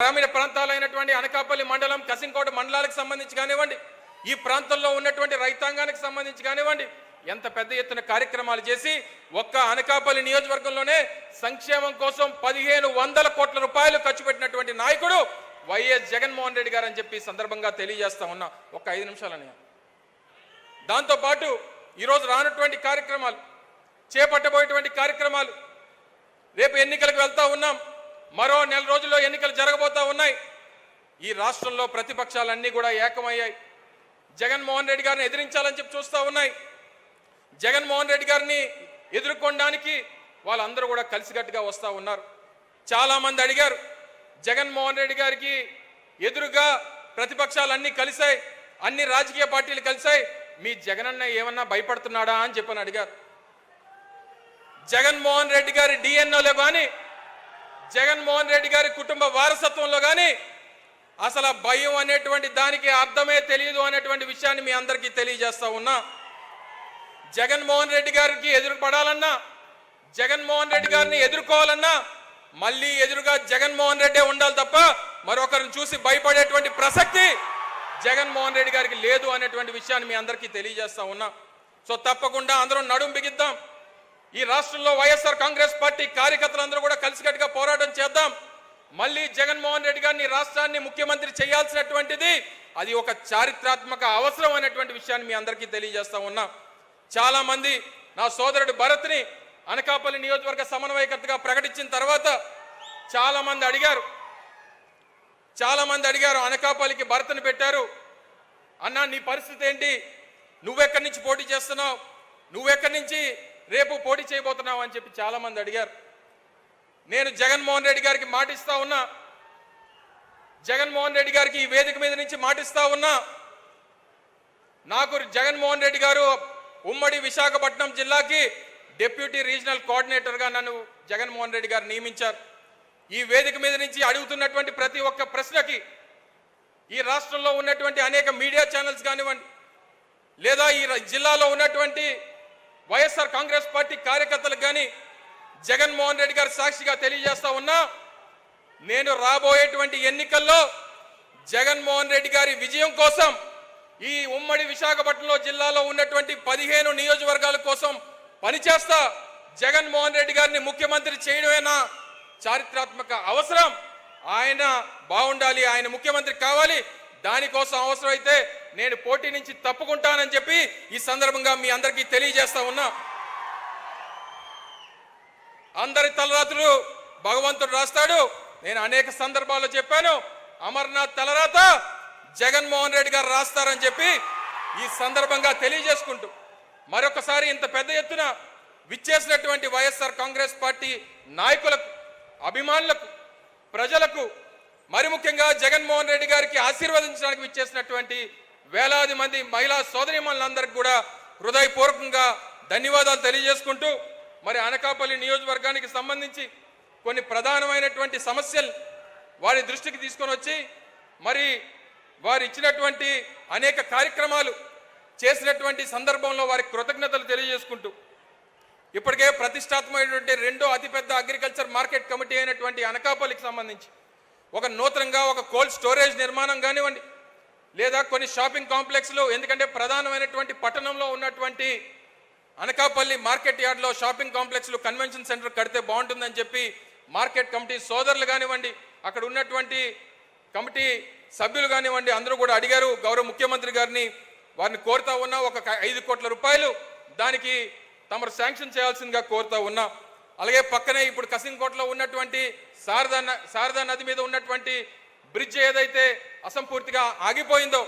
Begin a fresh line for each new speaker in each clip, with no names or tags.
గ్రామీణ ప్రాంతాలైనటువంటి అనకాపల్లి మండలం కసింకోట మండలాలకు సంబంధించి కానివ్వండి ఈ ప్రాంతంలో ఉన్నటువంటి రైతాంగానికి సంబంధించి కానివ్వండి ఎంత పెద్ద ఎత్తున కార్యక్రమాలు చేసి ఒక్క అనకాపల్లి నియోజకవర్గంలోనే సంక్షేమం కోసం పదిహేను వందల కోట్ల రూపాయలు ఖర్చు పెట్టినటువంటి నాయకుడు వైఎస్ జగన్మోహన్ రెడ్డి గారు అని చెప్పి సందర్భంగా తెలియజేస్తా ఉన్నా. ఒక ఐదు నిమిషాలని దాంతోపాటు ఈరోజు రానటువంటి కార్యక్రమాలు చేపట్టబోయేటువంటి కార్యక్రమాలు రేపు ఎన్నికలకు వెళ్తా ఉన్నాం. మరో నెల రోజుల్లో ఎన్నికలు జరగబోతా ఉన్నాయి. ఈ రాష్ట్రంలో ప్రతిపక్షాలన్నీ కూడా ఏకమయ్యాయి. జగన్మోహన్ రెడ్డి గారిని ఎదిరించాలని చెప్పి చూస్తూ ఉన్నాయి. జగన్మోహన్ రెడ్డి గారిని ఎదుర్కొనడానికి వాళ్ళందరూ కూడా కలిసికట్టుగా వస్తూ ఉన్నారు. చాలా మంది అడిగారు జగన్మోహన్ రెడ్డి గారికి ఎదురుగా ప్రతిపక్షాలన్నీ కలిశాయి అన్ని రాజకీయ పార్టీలు కలిశాయి మీ జగనన్న ఏమన్నా భయపడుతున్నాడా? అని చెప్పని అడిగారు. జగన్మోహన్ రెడ్డి గారి డిఎన్ఓలో కానీ జగన్మోహన్ రెడ్డి గారి కుటుంబ వారసత్వంలో కానీ అసలు భయం అనేటువంటి దానికి అర్థమే తెలియదు అనేటువంటి విషయాన్ని మీ అందరికీ తెలియజేస్తా ఉన్నా. జగన్మోహన్ రెడ్డి గారికి ఎదురుపడాలన్నా జగన్మోహన్ రెడ్డి గారిని ఎదుర్కోవాలన్నా మళ్ళీ ఎదురుగా జగన్మోహన్ రెడ్డే ఉండాలి తప్ప మరొకరిని చూసి భయపడేటువంటి ప్రసక్తి జగన్మోహన్ రెడ్డి గారికి లేదు అనేటువంటి విషయాన్ని మీ అందరికీ తెలియజేస్తా ఉన్నా. సో తప్పకుండా అందరం నడుం బిగిద్దాం. ఈ రాష్ట్రంలో వైఎస్ఆర్ కాంగ్రెస్ పార్టీ కార్యకర్తలందరూ కూడా కలిసికట్టుగా పోరాటం చేద్దాం. మళ్ళీ జగన్మోహన్ రెడ్డి గారిని రాష్ట్రాన్ని ముఖ్యమంత్రి చేయాల్సినటువంటిది అది ఒక చారిత్రాత్మక అవసరం అనేటువంటి విషయాన్ని మీ అందరికీ తెలియజేస్తా ఉన్నా. చాలా మంది నా సోదరుడు భరత్ని అనకాపల్లి నియోజకవర్గ సమన్వయకర్తగా ప్రకటించిన తర్వాత చాలా మంది అడిగారు. చాలా మంది అడిగారు అనకాపల్లికి భరత్ని పెట్టారు. అన్నా నీ పరిస్థితి ఏంటి? నువ్వెక్కడి నుంచి పోటీ చేస్తున్నావు? నువ్వెక్కడి నుంచి రేపు పోటీ చేయబోతున్నావు అని చెప్పి చాలా మంది అడిగారు. నేను జగన్మోహన్ రెడ్డి గారికి మాటిస్తా ఉన్నా. జగన్మోహన్ రెడ్డి గారికి ఈ వేదిక మీద నుంచి మాటిస్తా ఉన్నా. నాకు జగన్మోహన్ రెడ్డి గారు ఉమ్మడి విశాఖపట్నం జిల్లాకి డిప్యూటీ రీజనల్ కోఆర్డినేటర్గా నన్ను జగన్మోహన్ రెడ్డి గారు నియమించారు. ఈ వేదిక మీద నుంచి అడుగుతున్నటువంటి ప్రతి ఒక్క ప్రశ్నకి ఈ రాష్ట్రంలో ఉన్నటువంటి అనేక మీడియా ఛానల్స్ కానివ్వండి లేదా ఈ జిల్లాలో ఉన్నటువంటి వైఎస్ఆర్ కాంగ్రెస్ పార్టీ కార్యకర్తలకు కానీ జగన్మోహన్ రెడ్డి గారు సాక్షిగా తెలియజేస్తా ఉన్నా నేను రాబోయేటువంటి ఎన్నికల్లో జగన్మోహన్ రెడ్డి గారి విజయం కోసం ఈ ఉమ్మడి విశాఖపట్నంలో జిల్లాలో ఉన్నటువంటి పదిహేను నియోజకవర్గాల కోసం పనిచేస్తా జగన్మోహన్ రెడ్డి గారిని ముఖ్యమంత్రి చేయడమేనా చారిత్రాత్మక అవసరం. ఆయన బాగుండాలి ఆయన ముఖ్యమంత్రి కావాలి. దానికోసం అవసరమైతే నేను పోటీ నుంచి తప్పుకుంటానని చెప్పి ఈ సందర్భంగా మీ అందరికీ తెలియజేస్తా ఉన్నా. అందరి తలరాతులు భగవంతుడు రాస్తాడు. నేను అనేక సందర్భాల్లో చెప్పాను అమర్నాథ్ తలరాత జగన్మోహన్ రెడ్డి గారు రాస్తారని చెప్పి ఈ సందర్భంగా తెలియజేసుకుంటూ మరొకసారి ఇంత పెద్ద ఎత్తున విచ్చేసినటువంటి వైఎస్ఆర్ కాంగ్రెస్ పార్టీ నాయకులకు అభిమానులకు ప్రజలకు మరి ముఖ్యంగా జగన్మోహన్ రెడ్డి గారికి ఆశీర్వదించడానికి విచ్చేసినటువంటి వేలాది మంది మహిళా సోదరిమణులందరికీ కూడా హృదయపూర్వకంగా ధన్యవాదాలు తెలియజేసుకుంటూ మరి అనకాపల్లి నియోజకవర్గానికి సంబంధించి కొన్ని ప్రధానమైనటువంటి సమస్యలు వారి దృష్టికి తీసుకొని వచ్చి మరి వారు ఇచ్చినటువంటి అనేక కార్యక్రమాలు చేసినటువంటి సందర్భంలో వారికి కృతజ్ఞతలు తెలియజేసుకుంటూ ఇప్పటికే ప్రతిష్టాత్మకమైనటువంటి రెండో అతిపెద్ద అగ్రికల్చర్ మార్కెట్ కమిటీ అయినటువంటి అనకాపల్లికి సంబంధించి ఒక నూతనంగా ఒక కోల్డ్ స్టోరేజ్ నిర్మాణం కానివ్వండి లేదా కొన్ని షాపింగ్ కాంప్లెక్స్లు ఎందుకంటే ప్రధానమైనటువంటి పట్టణంలో ఉన్నటువంటి అనకాపల్లి మార్కెట్ యార్డ్లో షాపింగ్ కాంప్లెక్స్లు కన్వెన్షన్ సెంటర్ కడితే బాగుంటుందని చెప్పి మార్కెట్ కమిటీ సోదరులు కానివ్వండి అక్కడ ఉన్నటువంటి కమిటీ సభ్యులు కానివ్వండి అందరూ కూడా అడిగారు. గౌరవ ముఖ్యమంత్రి గారిని వారిని కోరుతా ఉన్నా ఒక ఐదు కోట్ల రూపాయలు దానికి తమరు శాంక్షన్ చేయాల్సిందిగా కోరుతా ఉన్నా. అలాగే పక్కనే ఇప్పుడు కసింకోటలో ఉన్నటువంటి శారదా న- శారదా నది మీద ఉన్నటువంటి బ్రిడ్జ్ ఏదైతే అసంపూర్తిగా ఆగిపోయిందో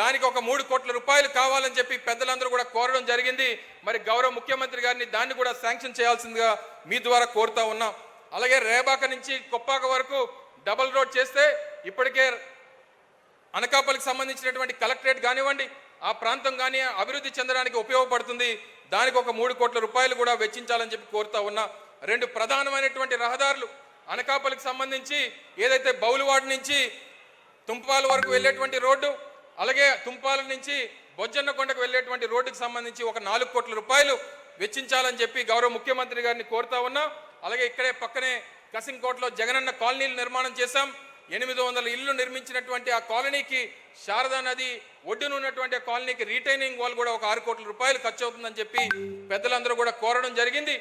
దానికి ఒక మూడు కోట్ల రూపాయలు కావాలని చెప్పి పెద్దలందరూ కూడా కోరడం జరిగింది. మరి గౌరవ ముఖ్యమంత్రి గారిని దాన్ని కూడా శాంక్షన్ చేయాల్సిందిగా మీ ద్వారా కోరుతా ఉన్నాం. అలాగే రేబాక నుంచి కొప్పాక వరకు డబల్ రోడ్ చేస్తే ఇప్పటికే అనకాపల్లికి సంబంధించినటువంటి కలెక్టరేట్ కానివ్వండి ఆ ప్రాంతం కానీ అభివృద్ధి చెందడానికి ఉపయోగపడుతుంది. దానికి ఒక మూడు కోట్ల రూపాయలు కూడా వెచ్చించాలని చెప్పి కోరుతా ఉన్నా. రెండు ప్రధానమైనటువంటి రహదారులు అనకాపల్లికి సంబంధించి ఏదైతే బౌలువాడ నుంచి తుంపాల వరకు వెళ్ళేటువంటి రోడ్డు అలాగే తుంపాల నుంచి బొజ్జన్నకొండకు వెళ్ళేటువంటి రోడ్డుకి సంబంధించి ఒక నాలుగు కోట్ల రూపాయలు వెచ్చించాలని చెప్పి గౌరవ ముఖ్యమంత్రి గారిని కోరుతా ఉన్నా. అలాగే ఇక్కడే పక్కనే కసింకోట్లో జగనన్న కాలనీలు నిర్మాణం చేశాం. ఎనిమిది వందల ఇల్లు నిర్మించినటువంటి ఆ కాలనీకి శారదా నది ఒడ్డున ఉన్నటువంటి ఆ కాలనీకి రీటైనింగ్ వాల్ కూడా ఒక ఆరు కోట్ల రూపాయలు ఖర్చు అవుతుందని చెప్పి పెద్దలందరూ కూడా కోరడం జరిగింది.